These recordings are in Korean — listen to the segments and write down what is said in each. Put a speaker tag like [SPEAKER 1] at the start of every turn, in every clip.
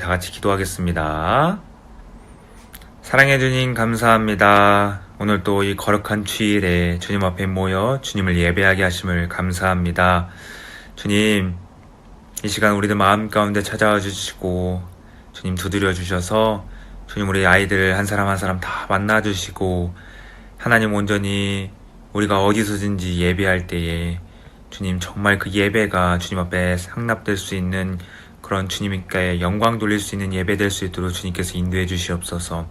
[SPEAKER 1] 다 같이 기도하겠습니다. 사랑해 주님 감사합니다. 오늘 또 이 거룩한 주일에 주님 앞에 모여 주님을 예배하게 하심을 감사합니다. 주님, 이 시간 우리들 마음 가운데 찾아와 주시고 주님 두드려 주셔서 주님 우리 아이들 한 사람 한 사람 다 만나 주시고 하나님 온전히 우리가 어디서든지 예배할 때에 주님 정말 그 예배가 주님 앞에 상납될 수 있는 그런 주님께 영광 돌릴 수 있는 예배 될 수 있도록 주님께서 인도해 주시옵소서.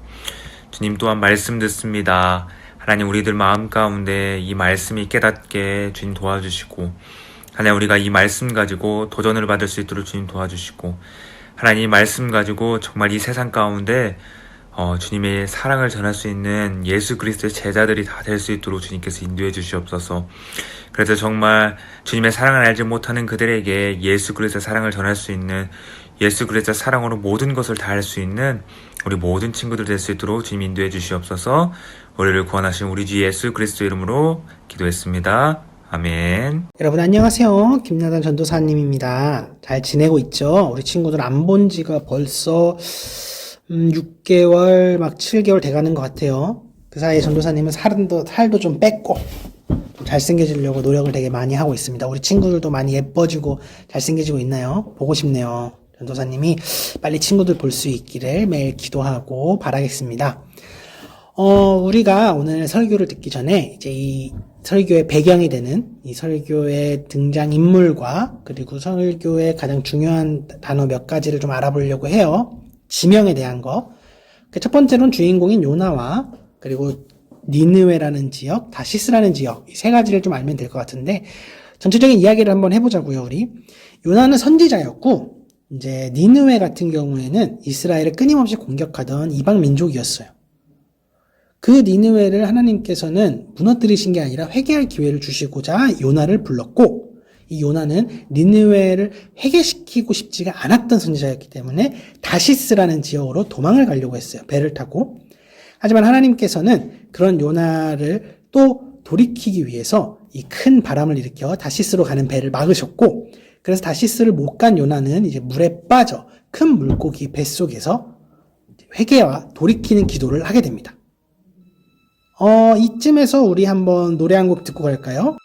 [SPEAKER 1] 주님 또한 말씀 듣습니다. 하나님 우리들 마음 가운데 이 말씀이 깨닫게 주님 도와주시고 하나님 우리가 이 말씀 가지고 도전을 받을 수 있도록 주님 도와주시고 하나님 이 말씀 가지고 정말 이 세상 가운데 어, 주님의 사랑을 전할 수 있는 예수 그리스도의 제자들이 다 될 수 있도록 주님께서 인도해 주시옵소서. 그래서 정말 주님의 사랑을 알지 못하는 그들에게 예수 그리스도의 사랑을 전할 수 있는 예수 그리스도의 사랑으로 모든 것을 다 할 수 있는 우리 모든 친구들 될 수 있도록 주님 인도해 주시옵소서. 우리를 구원하신 우리 주 예수 그리스도 이름으로 기도했습니다. 아멘.
[SPEAKER 2] 여러분 안녕하세요. 김나단 전도사님입니다. 잘 지내고 있죠? 우리 친구들 안 본 지가 벌써 음, 6개월 막 7개월 돼가는 것 같아요. 그 사이에 전도사님은 살도 살도 좀 뺐고 좀 잘생겨지려고 노력을 되게 많이 하고 있습니다. 우리 친구들도 많이 예뻐지고 잘생겨지고 있나요? 보고 싶네요. 전도사님이 빨리 친구들 볼 수 있기를 매일 기도하고 바라겠습니다. 어, 우리가 오늘 설교를 듣기 전에 이제 이 설교의 배경이 되는 이 설교의 등장 인물과 그리고 설교의 가장 중요한 단어 몇 가지를 좀 알아보려고 해요. 지명에 대한 거. 그 첫 번째로는 주인공인 요나와 그리고 니느웨라는 지역, 다시스라는 지역 이 세 가지를 좀 알면 될 것 같은데 전체적인 이야기를 한번 해보자고요. 우리 요나는 선지자였고 이제 니느웨 같은 경우에는 이스라엘을 끊임없이 공격하던 이방 민족이었어요. 그 니느웨를 하나님께서는 무너뜨리신 게 아니라 회개할 기회를 주시고자 요나를 불렀고 이 요나는 니느웨를 회개시키고 싶지가 않았던 선지자였기 때문에 다시스라는 지역으로 도망을 가려고 했어요. 배를 타고. 하지만 하나님께서는 그런 요나를 또 돌이키기 위해서 이 큰 바람을 일으켜 다시스로 가는 배를 막으셨고 그래서 다시스를 못 간 요나는 이제 물에 빠져 큰 물고기 뱃속에서 회개와 돌이키는 기도를 하게 됩니다. 어, 이쯤에서 우리 한번 노래 한 곡 듣고 갈까요?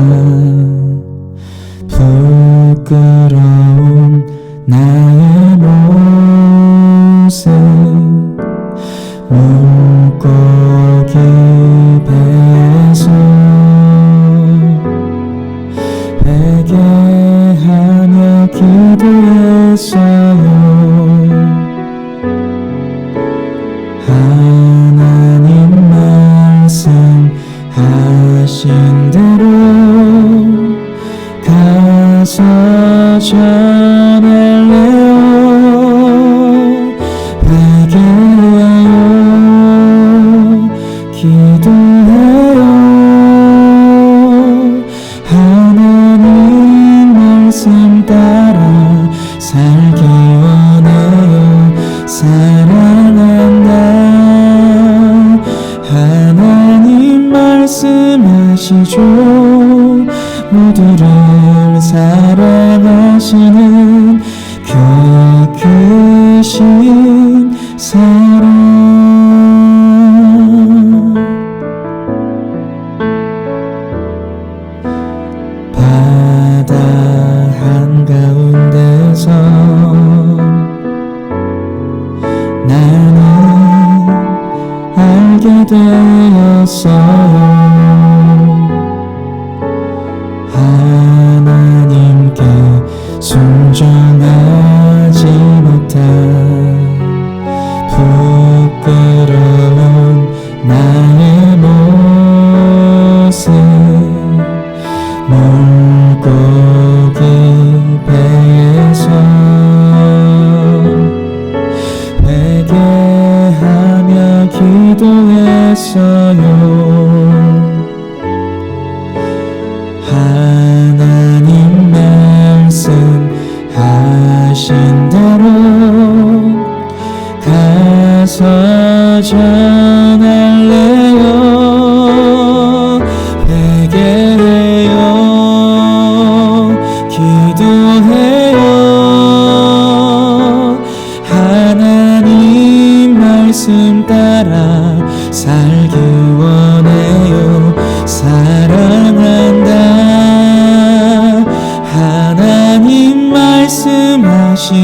[SPEAKER 3] 못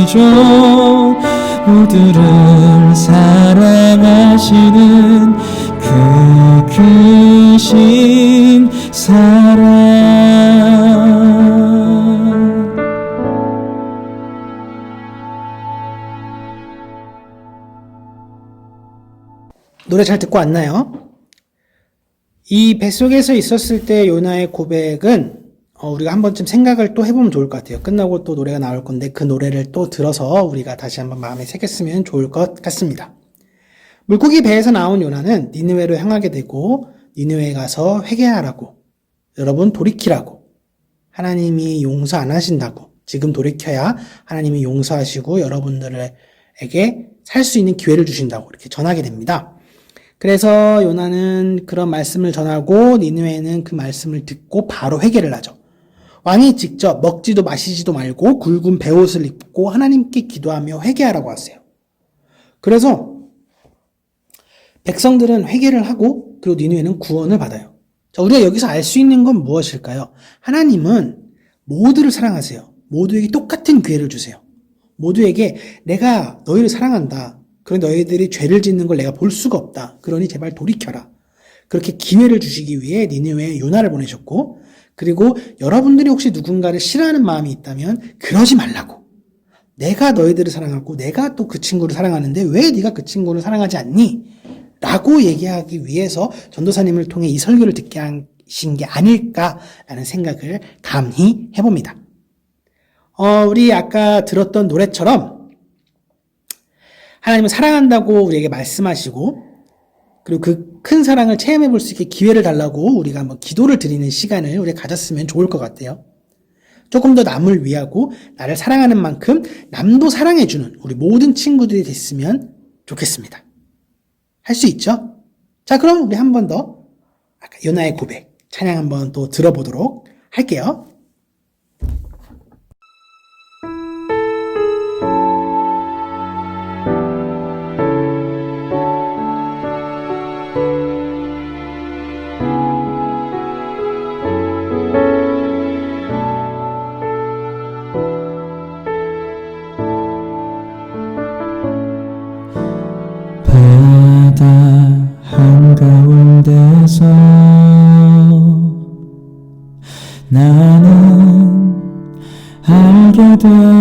[SPEAKER 3] 말씀하시죠 모두를 사랑하시는 그 크신 사랑
[SPEAKER 2] 노래 잘 듣고 왔나요? 이 뱃속에서 있었을 때 요나의 고백은 어, 우리가 한 번쯤 생각을 또 해보면 좋을 것 같아요. 끝나고 또 노래가 나올 건데 그 노래를 또 들어서 우리가 다시 한번 마음에 새겼으면 좋을 것 같습니다. 물고기 배에서 나온 요나는 니느웨로 향하게 되고 니느웨에 가서 회개하라고 여러분 돌이키라고 하나님이 용서 안 하신다고 지금 돌이켜야 하나님이 용서하시고 여러분들에게 살 수 있는 기회를 주신다고 이렇게 전하게 됩니다. 그래서 요나는 그런 말씀을 전하고 니느웨는 그 말씀을 듣고 바로 회개를 하죠. 왕이 직접 먹지도 마시지도 말고 굵은 베옷을 입고 하나님께 기도하며 회개하라고 하세요. 그래서 백성들은 회개를 하고 그리고 니느웨는 구원을 받아요. 자, 우리가 여기서 알 수 있는 건 무엇일까요? 하나님은 모두를 사랑하세요. 모두에게 똑같은 기회를 주세요. 모두에게 내가 너희를 사랑한다. 그런 너희들이 죄를 짓는 걸 내가 볼 수가 없다. 그러니 제발 돌이켜라. 그렇게 기회를 주시기 위해 니느웨에 요나를 보내셨고 그리고 여러분들이 혹시 누군가를 싫어하는 마음이 있다면 그러지 말라고. 내가 너희들을 사랑하고 내가 또 그 친구를 사랑하는데 왜 네가 그 친구를 사랑하지 않니? 라고 얘기하기 위해서 전도사님을 통해 이 설교를 듣게 하신 게 아닐까라는 생각을 감히 해봅니다. 어, 우리 아까 들었던 노래처럼 하나님은 사랑한다고 우리에게 말씀하시고 그리고 그 큰 사랑을 체험해 볼 수 있게 기회를 달라고 우리가 한번 기도를 드리는 시간을 우리가 가졌으면 좋을 것 같아요. 조금 더 남을 위하고 나를 사랑하는 만큼 남도 사랑해주는 우리 모든 친구들이 됐으면 좋겠습니다. 할 수 있죠? 자, 그럼 우리 한 번 더 아까 요나의 고백 찬양 한번 또 들어보도록 할게요.
[SPEAKER 3] 알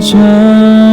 [SPEAKER 3] 전할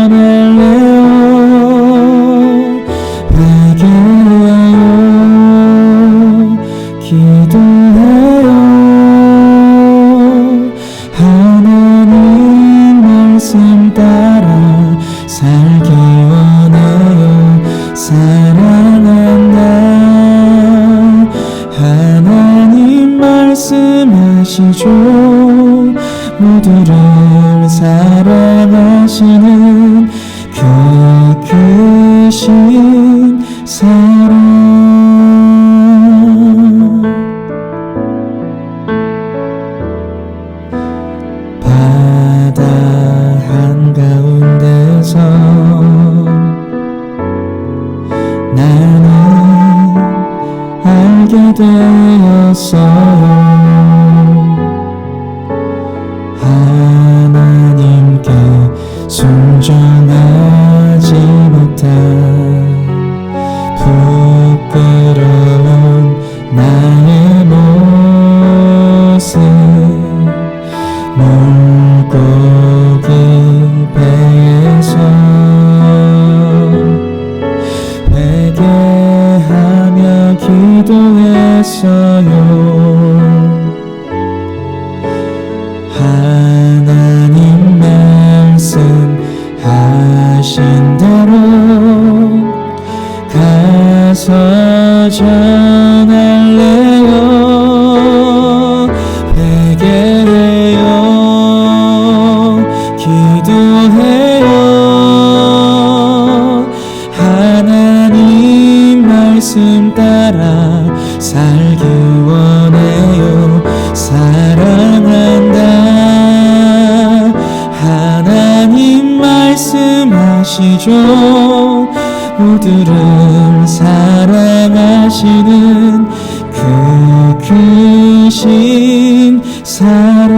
[SPEAKER 3] 크신 사랑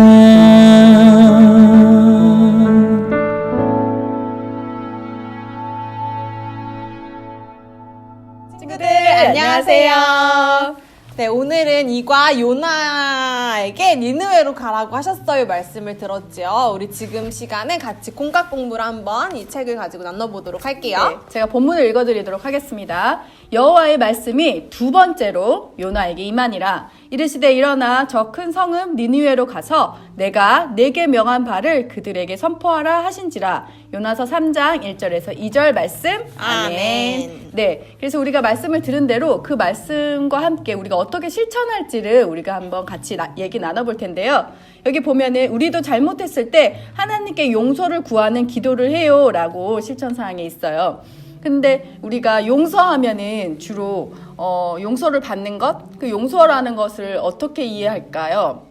[SPEAKER 4] 친구들 안녕하세요. 네 오늘은 이과 요나에게 니느웨로 가라고 하셨어요 말씀을 들었죠. 우리 지금 시간에 같이 공각 공부를 한번 이 책을 가지고 나눠보도록 할게요.
[SPEAKER 5] 네, 제가 본문을 읽어드리도록 하겠습니다. 여호와의 말씀이 두 번째로 요나에게 임하니라 이르시되 일어나 저 큰 성읍 니느웨로 가서 내가 내게 명한 바를 그들에게 선포하라 하신지라 요나서 3장 1절에서 2절 말씀
[SPEAKER 4] 아멘.
[SPEAKER 5] 네, 그래서 우리가 말씀을 들은 대로 그 말씀과 함께 우리가 어떻게 실천할지를 우리가 한번 같이 나- 얘기 나눠 볼 텐데요. 여기 보면은 우리도 잘못했을 때 하나님께 용서를 구하는 기도를 해요라고 실천 사항에 있어요. 근데 우리가 용서하면은 주로 어, 용서를 받는 것, 그 용서라는 것을 어떻게 이해할까요?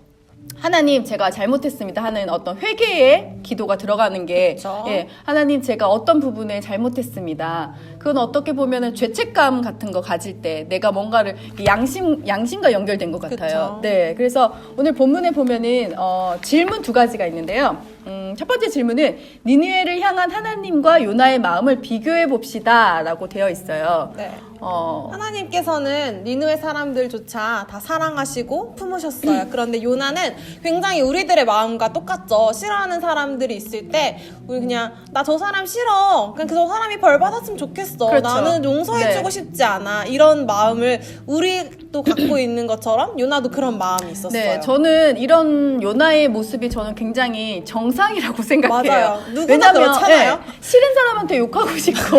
[SPEAKER 5] 하나님 제가 잘못했습니다 하는 어떤 회개의 기도가 들어가는 게
[SPEAKER 4] 그쵸.
[SPEAKER 5] 예, 하나님 제가 어떤 부분에 잘못했습니다. 그건 어떻게 보면은 죄책감 같은 거 가질 때 내가 뭔가를 양심 양심과 연결된 것 같아요.
[SPEAKER 4] 그쵸.
[SPEAKER 5] 네, 그래서 오늘 본문에 보면은 어, 질문 두 가지가 있는데요. 음, 첫 번째 질문은 니느웨를 향한 하나님과 요나의 마음을 비교해 봅시다라고 되어 있어요.
[SPEAKER 4] 네.
[SPEAKER 5] 어,
[SPEAKER 4] 하나님께서는 니느웨 사람들조차 다 사랑하시고 품으셨어요. 그런데 요나는 굉장히 우리들의 마음과 똑같죠. 싫어하는 사람들이 있을 때 우리 그냥 나 저 사람 싫어. 그냥 그저 사람이 벌 받았으면 좋겠어.
[SPEAKER 5] 그렇죠.
[SPEAKER 4] 나는 용서해주고
[SPEAKER 5] 네.
[SPEAKER 4] 싶지 않아. 이런 마음을 우리도 갖고 있는 것처럼 요나도 그런 마음이 있었어요.
[SPEAKER 5] 네, 저는 이런 요나의 모습이 저는 굉장히 정상이라고 생각해요.
[SPEAKER 4] 맞아요. 누구나 그렇잖아요.
[SPEAKER 5] 예, 싫은 사람한테 욕하고 싶고,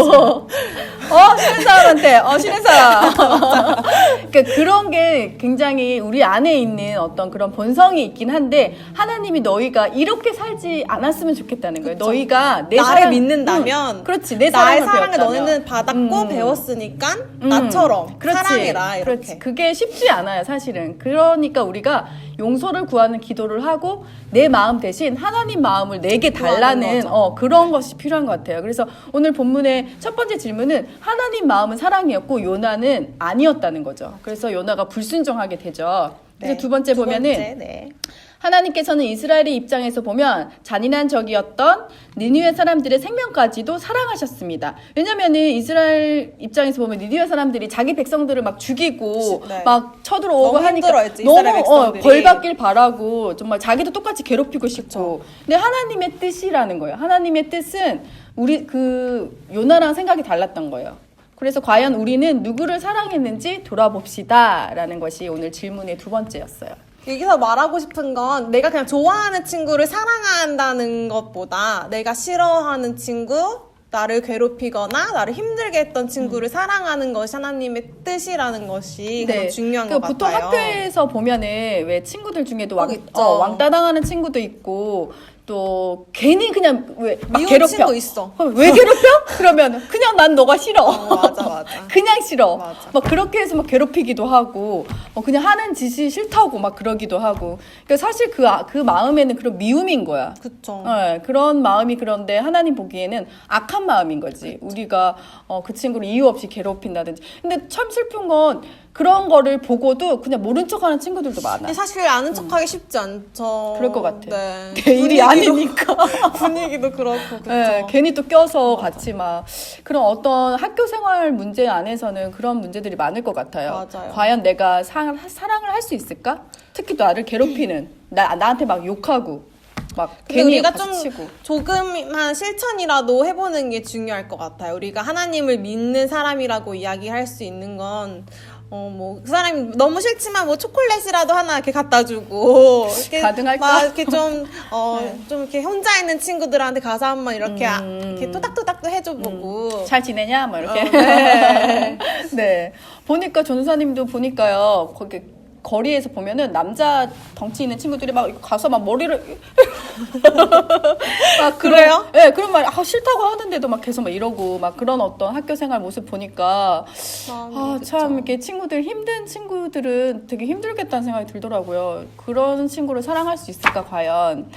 [SPEAKER 5] 어 싫은 사람한테 어 사람. 그러니까 그런 게 굉장히 우리 안에 있는 어떤 그런 본성이 있긴 한데 하나님이 너희가 이렇게 살지 않았으면 좋겠다는 거예요.
[SPEAKER 4] 그쵸.
[SPEAKER 5] 너희가 내
[SPEAKER 4] 나를
[SPEAKER 5] 사랑-
[SPEAKER 4] 믿는다면
[SPEAKER 5] 응, 그렇지 내
[SPEAKER 4] 나의
[SPEAKER 5] 사랑을
[SPEAKER 4] 사랑을
[SPEAKER 5] 배웠다면.
[SPEAKER 4] 너네는 받았고
[SPEAKER 5] 음.
[SPEAKER 4] 배웠으니까
[SPEAKER 5] 음,
[SPEAKER 4] 나처럼
[SPEAKER 5] 그렇지.
[SPEAKER 4] 사랑해라 이렇게.
[SPEAKER 5] 그렇지. 그게 쉽지 않아요, 사실은. 그러니까 우리가 용서를 구하는 기도를 하고 내 마음 대신 하나님 마음을 내게 달라는. 어, 그런 것이 필요한 것 같아요. 그래서 오늘 본문의 첫 번째 질문은 하나님 마음은 사랑이었고 요나는 아니었다는 거죠. 그래서 요나가 불순종하게 되죠. 그래서
[SPEAKER 4] 네.
[SPEAKER 5] 두 번째
[SPEAKER 4] 두
[SPEAKER 5] 보면은
[SPEAKER 4] 번째, 네.
[SPEAKER 5] 하나님께서는 이스라엘의 입장에서 보면 잔인한 적이었던 니느웨 사람들의 생명까지도 사랑하셨습니다. 왜냐면은 이스라엘 입장에서 보면 니느웨 사람들이 자기 백성들을 막 죽이고
[SPEAKER 4] 네.
[SPEAKER 5] 막 쳐들어오고 하니까 너무 어. 벌 받길 바라고 정말 자기도 똑같이 괴롭히고 싶고. 근데 하나님의 뜻이라는 거예요. 하나님의 뜻은 우리 그 요나랑 생각이 달랐던 거예요. 그래서 과연 우리는 누구를 사랑했는지 돌아봅시다라는 것이 오늘 질문의 두 번째였어요.
[SPEAKER 4] 여기서 말하고 싶은 건 내가 그냥 좋아하는 친구를 사랑한다는 것보다 내가 싫어하는 친구, 나를 괴롭히거나 나를 힘들게 했던 친구를 사랑하는 것이 하나님의 뜻이라는 것이 가장 중요한 그것
[SPEAKER 5] 보통
[SPEAKER 4] 같아요.
[SPEAKER 5] 학교에서 보면은 왜 친구들 중에도 왕. 어, 왕따 당하는 친구도 있고 또 괜히 그냥 왜막
[SPEAKER 4] 미운
[SPEAKER 5] 괴롭혀.
[SPEAKER 4] 친구 있어.
[SPEAKER 5] 어, 왜 괴롭혀? 그러면 그냥 난 너가 싫어.
[SPEAKER 4] 어, 맞아, 맞아.
[SPEAKER 5] 그냥 싫어.
[SPEAKER 4] 맞아.
[SPEAKER 5] 막 그렇게 해서 막 괴롭히기도 하고, 어, 그냥 하는 짓이 싫다고 막 그러기도 하고. 그러니까 사실 그, 아- 그 마음에는 그런 미움인 거야.
[SPEAKER 4] 그쵸.
[SPEAKER 5] 네, 그런 마음이 그런데 하나님 보기에는 악한 마음인 거지. 우리가 어, 그 친구를 이유 없이 괴롭힌다든지. 근데 참 슬픈 건 그런 거를 보고도 그냥 모른 척하는 친구들도 많아.
[SPEAKER 4] 사실 아는 척하기 쉽지 않죠.
[SPEAKER 5] 그럴 것 같아.
[SPEAKER 4] 네.
[SPEAKER 5] 내 일이 아니니까.
[SPEAKER 4] 분위기도 그렇고 그쵸.
[SPEAKER 5] 네, 괜히 또 껴서 같이 막 그런 어떤 학교 생활 문제 안에서는 그런 문제들이 많을 것 같아요.
[SPEAKER 4] 맞아요.
[SPEAKER 5] 과연 내가 사, 사랑을 할 수 있을까? 특히 나를 괴롭히는 나 나한테 막 욕하고 막 괜히
[SPEAKER 4] 우리가 좀
[SPEAKER 5] 박수치고.
[SPEAKER 4] 조금만 실천이라도 해보는 게 중요할 것 같아요. 우리가 하나님을 믿는 사람이라고 이야기할 수 있는 건 어, 뭐, 그 사람이 너무 싫지만 뭐 초콜릿이라도 하나 이렇게 갖다 주고. 이렇게
[SPEAKER 5] 가능할까?
[SPEAKER 4] 막 이렇게 좀, 어,
[SPEAKER 5] 네.
[SPEAKER 4] 좀 이렇게 혼자 있는 친구들한테 가서 한번 이렇게, 아,
[SPEAKER 5] 음.
[SPEAKER 4] 이렇게 토닥토닥도 해줘보고.
[SPEAKER 5] 잘 지내냐? 뭐 이렇게.
[SPEAKER 4] 어, 네.
[SPEAKER 5] 네. 보니까 전사님도 보니까요. 거기 거리에서 보면은 남자 덩치 있는 친구들이 막 가서 막 머리를 막
[SPEAKER 4] 그래요?
[SPEAKER 5] 예, 네, 그런 말 아, 싫다고 하는데도 막 계속 막 이러고 막 그런 어떤 학교 생활 모습 보니까 아, 참 이렇게 친구들 힘든 친구들은 되게 힘들겠다는 생각이 들더라고요. 그런 친구를 사랑할 수 있을까 과연?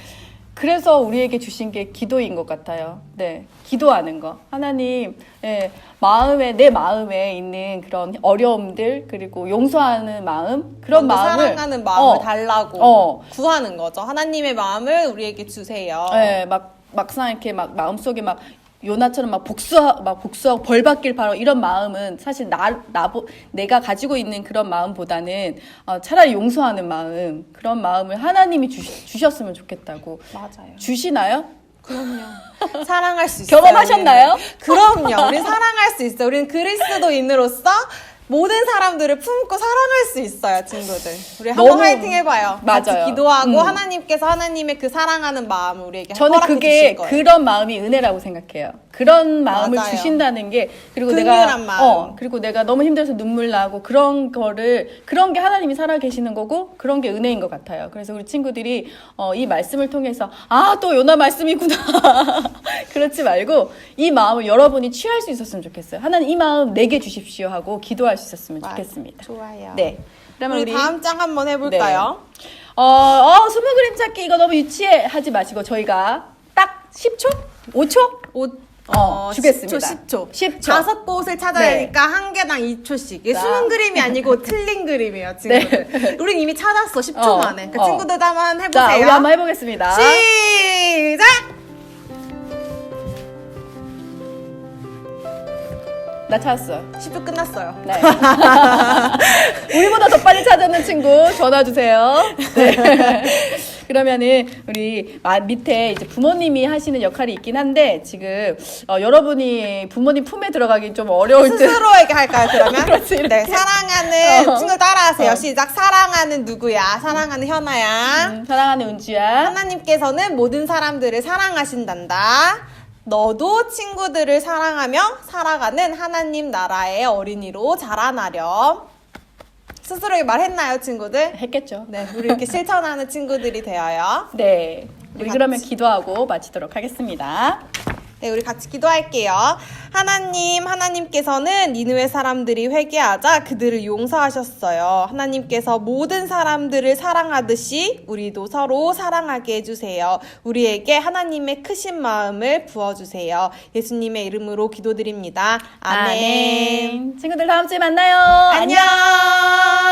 [SPEAKER 5] 그래서 우리에게 주신 게 기도인 것 같아요. 네, 기도하는 거. 하나님, 예, 마음에 내 마음에 있는 그런 어려움들 그리고 용서하는 마음 그런 마음을
[SPEAKER 4] 사랑하는 마음을
[SPEAKER 5] 어,
[SPEAKER 4] 달라고
[SPEAKER 5] 어.
[SPEAKER 4] 구하는 거죠. 하나님의 마음을 우리에게 주세요.
[SPEAKER 5] 예, 막 막상 이렇게 막 마음속에 막 요나처럼 막 복수하 막 복수하고 벌 받길 바라 이런 마음은 사실 나 나보 내가 가지고 있는 그런 마음보다는 어, 차라리 용서하는 마음 그런 마음을 하나님이 주, 주셨으면 좋겠다고
[SPEAKER 4] 맞아요.
[SPEAKER 5] 주시나요?
[SPEAKER 4] 그럼요. 사랑할 수 있어요.
[SPEAKER 5] 경험하셨나요?
[SPEAKER 4] 우리는. 그럼요. 우리 사랑할 수 있어요. 우리는 그리스도인으로서 모든 사람들을 품고 사랑할 수 있어요, 친구들. 우리 한번
[SPEAKER 5] 너무-
[SPEAKER 4] 화이팅 해봐요. 같이
[SPEAKER 5] 맞아요.
[SPEAKER 4] 기도하고
[SPEAKER 5] 음.
[SPEAKER 4] 하나님께서 하나님의 그 사랑하는 마음을 우리에게
[SPEAKER 5] 저는
[SPEAKER 4] 허락해
[SPEAKER 5] 그게
[SPEAKER 4] 주실 거예요.
[SPEAKER 5] 그런 마음이 은혜라고 생각해요. 그런 마음을
[SPEAKER 4] 맞아요.
[SPEAKER 5] 주신다는 게 그리고
[SPEAKER 4] 긍휼한
[SPEAKER 5] 내가
[SPEAKER 4] 마음.
[SPEAKER 5] 어 그리고 내가 너무 힘들어서 눈물 나고 그런 거를 그런 게 하나님이 살아 계시는 거고 그런 게 은혜인 것 같아요. 그래서 우리 친구들이 어, 이 말씀을 통해서 아 또 요나 말씀이구나 그렇지 말고 이 마음을 여러분이 취할 수 있었으면 좋겠어요. 하나님 이 마음 내게 주십시오 하고 기도할 수 있었으면
[SPEAKER 4] 맞아요.
[SPEAKER 5] 좋겠습니다.
[SPEAKER 4] 좋아요.
[SPEAKER 5] 네. 그러면
[SPEAKER 4] 우리,
[SPEAKER 5] 우리
[SPEAKER 4] 다음 장 한번 해볼까요?
[SPEAKER 5] 어, 어, 스무 그림 찾기 이거 너무 유치해 하지 마시고 저희가 딱 10초? 5초?
[SPEAKER 4] 옷,
[SPEAKER 5] 어, 주겠습니다.
[SPEAKER 4] 10초, 10초.
[SPEAKER 5] 10초.
[SPEAKER 4] 다섯 곳을 찾아야
[SPEAKER 5] 네.
[SPEAKER 4] 되니까 한 개당 2초씩. 이게
[SPEAKER 5] 자.
[SPEAKER 4] 숨은 그림이 아니고 틀린 그림이에요, 친구들. 우린 이미 찾았어, 10초
[SPEAKER 5] 네. 어,
[SPEAKER 4] 만에. 그
[SPEAKER 5] 어.
[SPEAKER 4] 친구들도 한번 해보세요.
[SPEAKER 5] 자, 우리 한번 해보겠습니다.
[SPEAKER 4] 시작!
[SPEAKER 5] 나 찾았어.
[SPEAKER 4] 10초 끝났어요.
[SPEAKER 5] 네. 우리보다 더 빨리 찾았는 친구 전화 주세요. 네. 그러면은 우리 마- 밑에 이제 부모님이 하시는 역할이 있긴 한데 지금 어, 여러분이 부모님 품에 들어가기 좀 어려울 때
[SPEAKER 4] 스스로에게 할까요, 그러면?
[SPEAKER 5] 그렇지, 이렇게.
[SPEAKER 4] 네, 사랑하는,
[SPEAKER 5] 어.
[SPEAKER 4] 친구 따라하세요.
[SPEAKER 5] 어.
[SPEAKER 4] 시작. 사랑하는 누구야? 사랑하는 현아야.
[SPEAKER 5] 음, 사랑하는 은주야.
[SPEAKER 4] 하나님께서는 모든 사람들을 사랑하신단다. 너도 친구들을 사랑하며 살아가는 하나님 나라의 어린이로 자라나렴. 스스로에게 말했나요, 친구들?
[SPEAKER 5] 했겠죠.
[SPEAKER 4] 네, 우리 이렇게 실천하는 친구들이 되어요.
[SPEAKER 5] 네. 우리 그러면. 기도하고 마치도록 하겠습니다.
[SPEAKER 4] 네, 우리 같이 기도할게요. 하나님, 하나님께서는 니느웨 사람들이 회개하자 그들을 용서하셨어요. 하나님께서 모든 사람들을 사랑하듯이 우리도 서로 사랑하게 해주세요. 우리에게 하나님의 크신 마음을 부어주세요. 예수님의 이름으로 기도드립니다. 아멘.
[SPEAKER 5] 친구들 다음 주에 만나요.
[SPEAKER 4] 안녕.